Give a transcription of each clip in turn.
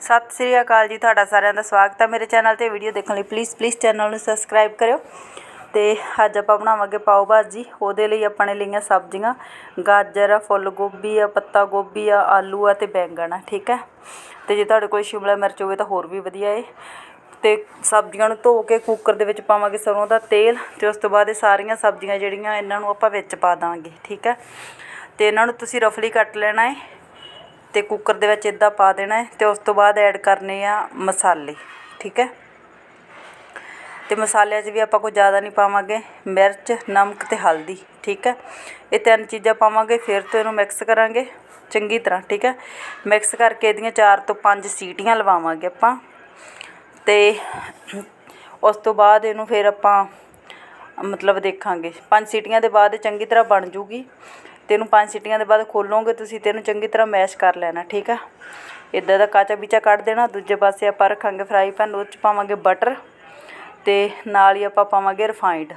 ਸਤਿ ਸ੍ਰੀ ਅਕਾਲ ਜੀ, ਤੁਹਾਡਾ ਸਾਰਿਆਂ ਦਾ ਸਵਾਗਤ ਹੈ ਮੇਰੇ ਚੈਨਲ ਤੇ ਵੀਡੀਓ ਦੇਖਣ ਲਈ। ਪਲੀਜ਼ ਪਲੀਜ਼ ਚੈਨਲ ਨੂੰ ਸਬਸਕ੍ਰਾਈਬ ਕਰਿਓ ਤੇ ਅੱਜ ਆਪਾਂ ਬਣਾਵਾਂਗੇ ਪਾਓ ਭਾਜੀ। ਉਹਦੇ ਲਈ ਆਪਾਂ ਨੇ ਲਈਆਂ ਸਬਜ਼ੀਆਂ, ਗਾਜਰ ਆ, ਫੁੱਲ ਗੋਭੀ ਆ, ਪੱਤਾ ਗੋਭੀ ਆ, ਆਲੂ ਆ ਤੇ ਬੈਂਗਣ ਆ, ਠੀਕ ਹੈ? ਤੇ ਜੇ ਤੁਹਾਡੇ ਕੋਲ ਸ਼ਿਮਲਾ ਮਿਰਚ ਹੋਵੇ ਤਾਂ ਹੋਰ ਵੀ ਵਧੀਆ ਏ। ਤੇ ਸਬਜ਼ੀਆਂ ਨੂੰ ਧੋ ਕੇ ਕੁੱਕਰ ਦੇ ਵਿੱਚ ਪਾਵਾਂਗੇ ਸਰੋਂ ਦਾ ਤੇਲ ਤੇ ਉਸ ਤੋਂ ਬਾਅਦ ਇਹ ਸਾਰੀਆਂ ਸਬਜ਼ੀਆਂ ਜਿਹੜੀਆਂ ਇਹਨਾਂ ਨੂੰ ਆਪਾਂ ਵਿੱਚ ਪਾ ਦਾਂਗੇ, ਠੀਕ ਹੈ? ਤੇ ਇਹਨਾਂ ਨੂੰ ਤੁਸੀਂ ਰਫਲੀ ਕੱਟ ਲੈਣਾ ਏ। ਅਤੇ ਕੁੱਕਰ ਦੇ ਵਿੱਚ ਇੱਦਾਂ ਪਾ ਦੇਣਾ ਅਤੇ ਉਸ ਤੋਂ ਬਾਅਦ ਐਡ ਕਰਨੇ ਆ ਮਸਾਲੇ, ਠੀਕ ਹੈ? ਅਤੇ ਮਸਾਲਿਆਂ 'ਚ ਵੀ ਆਪਾਂ ਕੋਈ ਜ਼ਿਆਦਾ ਨਹੀਂ ਪਾਵਾਂਗੇ, ਮਿਰਚ, ਨਮਕ ਅਤੇ ਹਲਦੀ, ਠੀਕ ਹੈ? ਇਹ ਤਿੰਨ ਚੀਜ਼ਾਂ ਪਾਵਾਂਗੇ, ਫਿਰ ਤੋਂ ਇਹਨੂੰ ਮਿਕਸ ਕਰਾਂਗੇ, ਚੰਗੀ ਤਰ੍ਹਾਂ, ਠੀਕ ਹੈ? ਮਿਕਸ ਕਰਕੇ ਇਹਦੀਆਂ ਚਾਰ ਤੋਂ ਪੰਜ ਸੀਟੀਆਂ ਲਵਾਵਾਂਗੇ ਆਪਾਂ ਅਤੇ ਉਸ ਤੋਂ ਬਾਅਦ ਇਹਨੂੰ ਫਿਰ ਆਪਾਂ ਮਤਲਬ ਦੇਖਾਂਗੇ। ਪੰਜ ਸੀਟੀਆਂ ਦੇ ਬਾਅਦ ਇਹ ਚੰਗੀ ਤਰ੍ਹਾਂ ਬਣ ਜੂਗੀ। ਤੇ ਇਹਨੂੰ ਪੰਜ ਸੀਟੀਆਂ ਦੇ ਬਾਅਦ ਖੋਲੋਗੇ, ਤੁਸੀਂ ਤੇ ਇਹਨੂੰ ਚੰਗੀ ਤਰ੍ਹਾਂ ਮੈਸ਼ ਕਰ ਲੈਣਾ, ਠੀਕ ਆ? ਇੱਦਾਂ ਦਾ ਕਾਚਾ ਬੀਚਾ ਕੱਢ ਦੇਣਾ, ਦੂਜੇ ਪਾਸੇ ਆਪਾਂ ਰੱਖਾਂਗੇ ਫਰਾਈ ਪੈਨ ਉਹ 'ਚ ਪਾਵਾਂਗੇ ਬਟਰ ਤੇ ਨਾਲ ਹੀ ਆਪਾਂ ਪਾਵਾਂਗੇ ਰਿਫਾਈਂਡ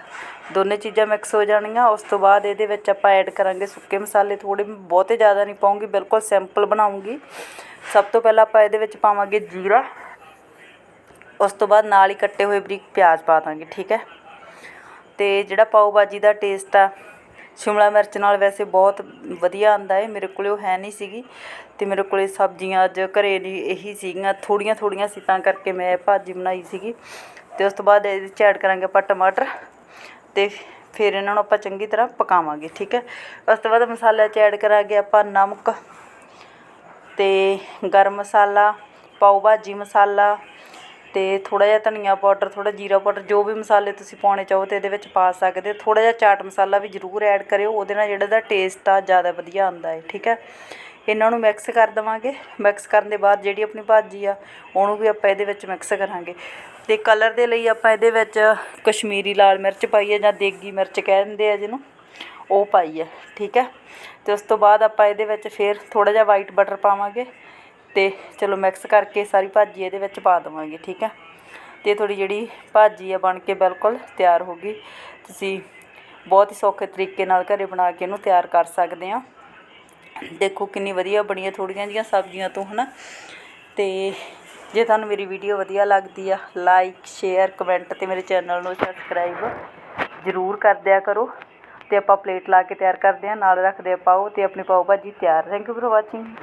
ਦੋਨੇ ਚੀਜ਼ਾਂ ਮਿਕਸ ਹੋ ਜਾਣਗੀਆਂ ਉਸ ਤੋਂ ਬਾਅਦ ਇਹਦੇ ਵਿੱਚ ਆਪਾਂ ਐਡ ਕਰਾਂਗੇ ਸੁੱਕੇ ਮਸਾਲੇ ਥੋੜੇ ਬਹੁਤੇ ਜ਼ਿਆਦਾ ਨਹੀਂ ਪਾਉਂਗੀ, ਬਿਲਕੁਲ ਸਿੰਪਲ ਬਣਾਉਂਗੀ। ਸਭ ਤੋਂ ਪਹਿਲਾਂ ਆਪਾਂ ਇਹਦੇ ਵਿੱਚ ਪਾਵਾਂਗੇ ਜੀਰਾ, ਉਸ ਤੋਂ ਬਾਅਦ ਨਾਲ ਹੀ ਕੱਟੇ ਹੋਏ ਬਰੀਕ ਪਿਆਜ਼ ਪਾ ਦਾਂਗੇ, ਠੀਕ ਹੈ? ਤੇ ਜਿਹੜਾ ਪਾਓ ਭਾਜੀ ਦਾ ਟੇਸਟ ਆ ਸ਼ਿਮਲਾ ਮਿਰਚ ਨਾਲ ਵੈਸੇ ਬਹੁਤ ਵਧੀਆ ਆਉਂਦਾ ਹੈ। ਮੇਰੇ ਕੋਲ ਉਹ ਹੈ ਨਹੀਂ ਸੀਗੀ ਅਤੇ ਮੇਰੇ ਕੋਲ ਸਬਜ਼ੀਆਂ ਅੱਜ ਘਰ ਨਹੀਂ ਇਹੀ ਸੀਗੀਆਂ। ਥੋੜ੍ਹੀਆਂ ਥੋੜ੍ਹੀਆਂ ਸੀ ਤਾਂ ਕਰਕੇ ਮੈਂ ਇਹ ਭਾਜੀ ਬਣਾਈ ਸੀਗੀ ਅਤੇ ਉਸ ਤੋਂ ਬਾਅਦ ਇਹਦੇ 'ਚ ਐਡ ਕਰਾਂਗੇ ਆਪਾਂ ਟਮਾਟਰ ਅਤੇ ਫਿਰ ਇਹਨਾਂ ਨੂੰ ਆਪਾਂ ਚੰਗੀ ਤਰ੍ਹਾਂ ਪਕਾਵਾਂਗੇ, ਠੀਕ ਹੈ। ਉਸ ਤੋਂ ਬਾਅਦ ਮਸਾਲਿਆਂ 'ਚ ਐਡ ਕਰਾਂਗੇ ਆਪਾਂ ਨਮਕ ਅਤੇ ਗਰਮ ਮਸਾਲਾ, ਪਾਓ ਭਾਜੀ ਮਸਾਲਾ ਅਤੇ ਥੋੜ੍ਹਾ ਜਿਹਾ ਧਨੀਆ ਪਾਊਡਰ, ਥੋੜ੍ਹਾ ਜੀਰਾ ਪਾਊਡਰ, ਜੋ ਵੀ ਮਸਾਲੇ ਤੁਸੀਂ ਪਾਉਣੇ ਚਾਹੋ ਤਾਂ ਇਹਦੇ ਵਿੱਚ ਪਾ ਸਕਦੇ ਹੋ। ਥੋੜਾ ਜਿਹਾ ਚਾਟ ਮਸਾਲਾ ਵੀ ਜ਼ਰੂਰ ਐਡ ਕਰਿਓ, ਉਹਦੇ ਨਾਲ ਜਿਹੜਾ ਇਹਦਾ ਟੇਸਟ ਆ ਜ਼ਿਆਦਾ ਵਧੀਆ ਆਉਂਦਾ ਹੈ, ਠੀਕ ਹੈ? ਇਹਨਾਂ ਨੂੰ ਮਿਕਸ ਕਰ ਦੇਵਾਂਗੇ। ਮਿਕਸ ਕਰਨ ਦੇ ਬਾਅਦ ਜਿਹੜੀ ਆਪਣੀ ਭਾਜੀ ਆ, ਉਹਨੂੰ ਵੀ ਆਪਾਂ ਇਹਦੇ ਵਿੱਚ ਮਿਕਸ ਕਰਾਂਗੇ। ਅਤੇ ਕਲਰ ਦੇ ਲਈ ਆਪਾਂ ਇਹਦੇ ਵਿੱਚ ਕਸ਼ਮੀਰੀ ਲਾਲ ਮਿਰਚ ਪਾਈ ਹੈ ਜਾਂ ਦੇਗੀ ਮਿਰਚ ਕਹਿ ਦਿੰਦੇ ਆ ਜਿਹਨੂੰ, ਉਹ ਪਾਈ ਹੈ, ਠੀਕ ਹੈ? ਅਤੇ ਉਸ ਤੋਂ ਬਾਅਦ ਆਪਾਂ ਇਹਦੇ ਵਿੱਚ ਫਿਰ ਥੋੜ੍ਹਾ ਜਿਹਾ ਵਾਈਟ ਬਟਰ ਪਾਵਾਂਗੇ। ਅਤੇ ਚਲੋ ਮਿਕਸ ਕਰਕੇ ਸਾਰੀ ਭਾਜੀ ਇਹਦੇ ਵਿੱਚ ਪਾ ਦੇਵਾਂਗੇ, ਠੀਕ ਹੈ? ਅਤੇ ਥੋੜੀ ਜਿਹੜੀ ਭਾਜੀ ਆ ਬਣ ਕੇ ਬਿਲਕੁਲ ਤਿਆਰ ਹੋ ਗਈ। ਤੁਸੀਂ ਬਹੁਤ ਹੀ ਸੌਖੇ ਤਰੀਕੇ ਨਾਲ ਘਰੇ ਬਣਾ ਕੇ ਇਹਨੂੰ ਤਿਆਰ ਕਰ ਸਕਦੇ ਆ। ਦੇਖੋ ਕਿੰਨੀ ਵਧੀਆ ਬਣੀਆਂ ਥੋੜੀਆਂ ਜੀਆਂ ਸਬਜ਼ੀਆਂ ਤੋਂ, ਹਨਾ? ਤੇ ਜੇ ਤੁਹਾਨੂੰ ਮੇਰੀ ਵੀਡੀਓ ਵਧੀਆ ਲੱਗਦੀ ਆ ਲਾਈਕ ਸ਼ੇਅਰ ਕਮੈਂਟ ਤੇ ਮੇਰੇ ਚੈਨਲ ਨੂੰ ਸਬਸਕ੍ਰਾਈਬ ਜ਼ਰੂਰ ਕਰ ਦਿਆ ਕਰੋ। ਤੇ ਆਪਾਂ ਪਲੇਟ ਲਾ ਕੇ ਤਿਆਰ ਕਰਦੇ ਆ, ਨਾਲ ਰੱਖਦੇ ਆ ਪਾਓ ਤੇ ਆਪਣੀ ਪਾਓ ਭਾਜੀ ਤਿਆਰ। Thank you for watching